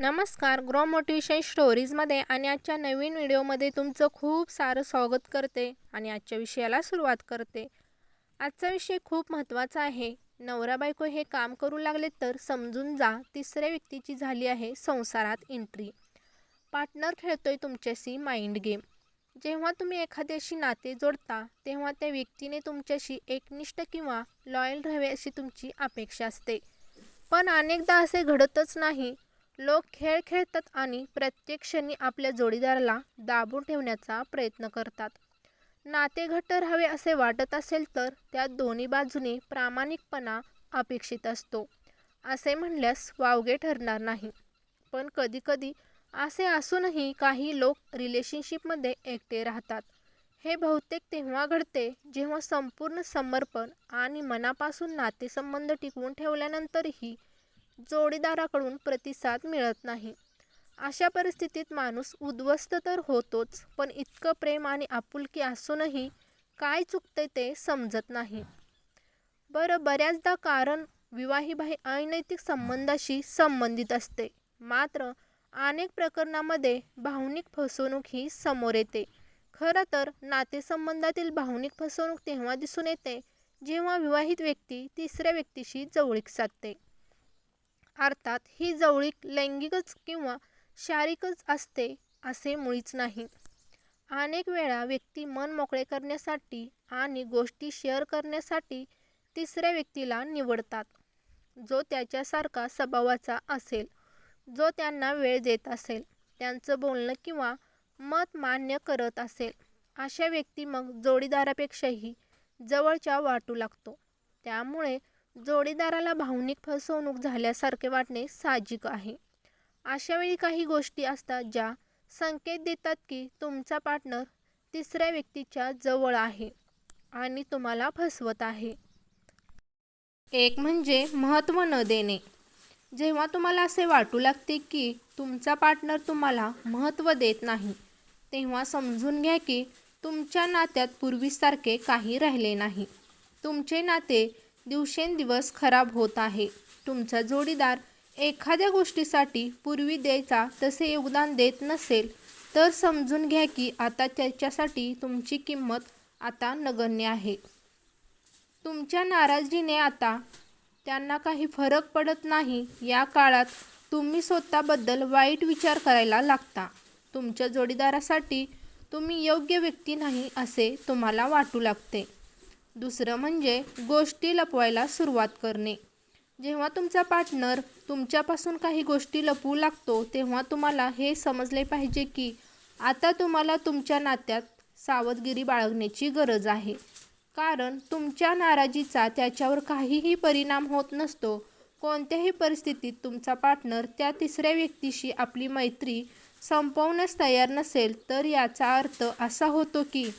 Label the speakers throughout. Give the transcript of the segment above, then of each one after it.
Speaker 1: नमस्कार grow motivation स्टोरीजमध्ये आणि आजच्या नवीन व्हिडिओमध्ये तुमचं खूप सारं स्वागत करते आणि आजच्या विषयाला सुरुवात करते. आजचा विषय खूप महत्त्वाचा आहे. नवरा बायको हे काम करू लागले तर समजून जा तिसऱ्या व्यक्तीची झाली आहे संसारात एंट्री पार्टनर खेळतोय तुमच्याशी माइंड गेम जेव्हा तुम्ही एखाद्याशी नाते जोडता तेव्हा त्या व्यक्तीने तुमच्याशी एकनिष्ठ किंवा लॉयल राहावे अशी तुमची अपेक्षा असते. पण अनेकदा असे घडतच नाही. लोक खेळ खेळतात आणि प्रत्येक क्षणी आपल्या जोडीदाराला दाबून ठेवण्याचा प्रयत्न करतात. नाते घट्ट राहावे असे वाटत असेल तर त्या दोन्ही बाजूने प्रामाणिकपणा अपेक्षित असतो. असे म्हणल्यास वावगे ठरणार नाही. पण कधीकधी असे असूनही काही लोक रिलेशनशिपमध्ये एकटे राहतात. हे बहुतेक तेव्हा घडते जेव्हा संपूर्ण समर्पण आणि मनापासून नातेसंबंध टिकवून ठेवल्यानंतरही जोडीदाराकडून प्रतिसाद मिळत नाही. अशा परिस्थितीत माणूस उद्ध्वस्त तर होतोच पण इतकं प्रेम आणि आपुलकी असूनही काय चुकते ते समजत नाही. बरं बऱ्याचदा कारण विवाहिबाही अनैतिक संबंधाशी संबंधित असते. मात्र अनेक प्रकरणामध्ये भावनिक फसवणूक ही समोर येते. खरं तर नातेसंबंधातील भावनिक फसवणूक तेव्हा दिसून येते जेव्हा विवाहित व्यक्ती तिसऱ्या व्यक्तीशी जवळीक साधते. अर्थात ही जवळीक लैंगिकच किंवा शारीरिकच असते असे मुळीच नाही. अनेक वेळा व्यक्ती मन मोकळे करण्यासाठी आणि गोष्टी शेअर करण्यासाठी तिसऱ्या व्यक्तीला निवडतात जो त्याच्यासारखा स्वभावाचा असेल जो त्यांना वेळ देत असेल त्यांचं बोलणं किंवा मत मान्य करत असेल अशा व्यक्ती मग जोडीदारापेक्षाही जवळच्या वाटू लागतो. त्यामुळे जोडीदाराला भावनिक फसवणूक झाल्यासारखे वाटणे साहजिक आहे. अशावेळी काही गोष्टी असतात ज्या संकेत देतात की तुमचा पार्टनर तिसऱ्या व्यक्तीच्या जवळ आहे आणि तुम्हाला फसवत आहे. एक म्हणजे महत्त्व न देणे. जेव्हा तुम्हाला असे वाटू लागते की तुमचा पार्टनर तुम्हाला महत्त्व देत नाही तेव्हा समजून घ्या की तुमच्या नात्यात पूर्वीसारखे काही राहिले नाही. तुमचे नाते दिवसेंदिवस खराब होत आहे. तुमचा जोडीदार एखाद्या गोष्टीसाठी पूर्वी द्यायचा तसे योगदान देत नसेल तर समजून घ्या की आता त्याच्यासाठी तुमची किंमत आता नगण्य आहे. तुमच्या नाराजीने आता त्यांना काही फरक पडत नाही. या काळात तुम्ही स्वतःबद्दल वाईट विचार करायला लागता. तुमच्या जोडीदारासाठी तुम्ही योग्य व्यक्ती नाही असे तुम्हाला वाटू लागते. दुसरं म्हणजे गोष्टी लपवायला सुरुवात करणे. जेव्हा तुमचा पार्टनर तुमच्यापासून काही गोष्टी लपवू लागतो तेव्हा तुम्हाला हे समजले पाहिजे की आता तुम्हाला तुमच्या नात्यात सावधगिरी बाळगण्याची गरज आहे. कारण तुमच्या नाराजीचा त्याच्यावर काहीही परिणाम होत नसतो. कोणत्याही परिस्थितीत तुमचा पार्टनर त्या तिसऱ्या व्यक्तीशी आपली मैत्री संपवण्यास तयार नसेल तर याचा अर्थ असा होतो की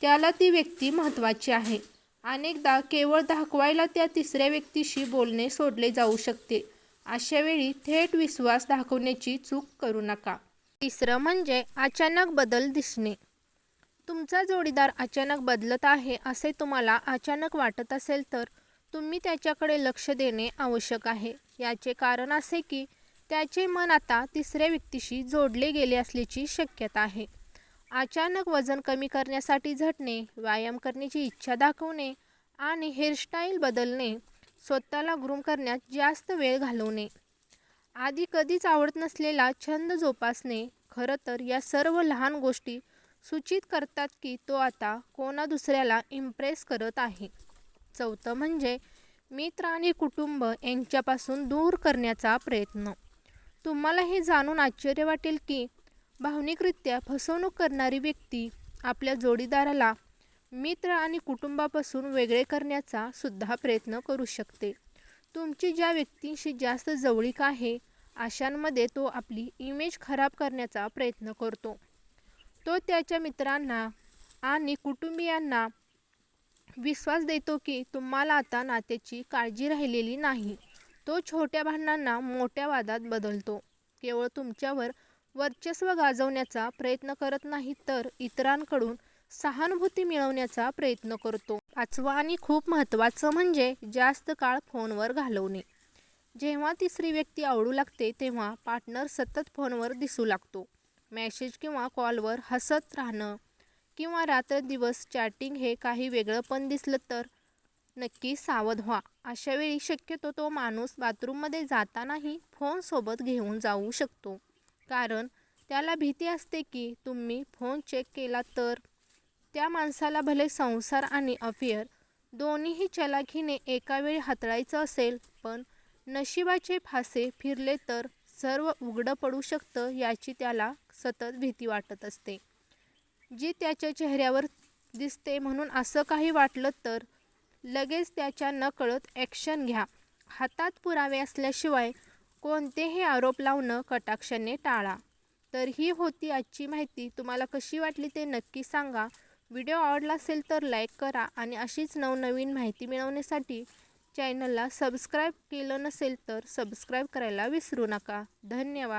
Speaker 1: त्याला ती व्यक्ती महत्त्वाची आहे. अनेकदा केवळ दाखवायला त्या तिसऱ्या व्यक्तीशी बोलणे सोडले जाऊ शकते. अशावेळी थेट विश्वास दाखवण्याची चूक करू नका. तिसरं म्हणजे अचानक बदल दिसणे. तुमचा जोडीदार अचानक बदलत आहे असे तुम्हाला अचानक वाटत असेल तर तुम्ही त्याच्याकडे लक्ष देणे आवश्यक आहे. याचे कारण असे की त्याचे मन आता तिसऱ्या व्यक्तीशी जोडले गेले असल्याची शक्यता आहे. अचानक वजन कमी करण्यासाठी झटणे व्यायाम करण्याची इच्छा दाखवणे आणि हेअरस्टाईल बदलणे स्वतःला ग्रूम करण्यात जास्त वेळ घालवणे. आधी कधीच आवडत नसलेला छंद जोपासणे खरं तर या सर्व लहान गोष्टी सूचित करतात की तो आता कोणा दुसऱ्याला इम्प्रेस करत आहे. चौथं म्हणजे मित्र आणि कुटुंब यांच्यापासून दूर करण्याचा प्रयत्न. तुम्हाला हे जाणून आश्चर्य वाटेल की भावनिकरित्या फसवणूक करणारी व्यक्ती आपल्या जोडीदाराला मित्र आणि कुटुंबापासून वेगळे करण्याचा सुद्धा प्रयत्न करू शकते. तुमची ज्या व्यक्तींशी जास्त जवळीक आहे अशांमध्ये तो आपली इमेज खराब करण्याचा प्रयत्न करतो. तो त्याच्या मित्रांना आणि कुटुंबियांना विश्वास देतो की तुम्हाला आता नात्याची काळजी राहिलेली नाही. तो छोट्या भांडणांना मोठ्या वादात बदलतो. केवळ तुमच्यावर वर्चस्व गाजवण्याचा प्रयत्न करत नाही तर इतरांकडून सहानुभूती मिळवण्याचा प्रयत्न करतो. पाचवा आणि खूप महत्त्वाचं म्हणजे जास्त काळ फोनवर घालवणे. जेव्हा तिसरी व्यक्ती आवडू लागते तेव्हा पार्टनर सतत फोनवर दिसू लागतो. मॅसेज किंवा कॉलवर हसत राहणं किंवा रात्रदिवस चॅटिंग हे काही वेगळं पण दिसलं तर नक्की सावध व्हा. अशावेळी शक्यतो तो माणूस बाथरूममध्ये जातानाही फोनसोबत घेऊन जाऊ शकतो. कारण त्याला भीती असते की तुम्ही फोन चेक केला तर? त्या माणसाला भले संसार आणि अफेअर दोन्हीही चलाखीने एका वेळी हाताळायचं असेल पण नशिबाचे फासे फिरले तर सर्व उघडं पडू शकतं याची त्याला सतत भीती वाटत असते. जी त्याच्या चेहऱ्यावर दिसते म्हणून असं काही वाटलं तर लगेच त्याच्या नकळत ॲक्शन घ्या. हातात पुरावे असल्याशिवाय कोणतेही आरोप लावणं कटाक्षाने टाळा. तर ही होती आजची माहिती. तुम्हाला कशी वाटली ते नक्की सांगा. व्हिडिओ आवडला असेल तर लाईक करा आणि अशीच नवनवीन माहिती मिळवण्यासाठी चॅनलला सबस्क्राईब केलं नसेल तर सबस्क्राईब करायला विसरू नका. धन्यवाद.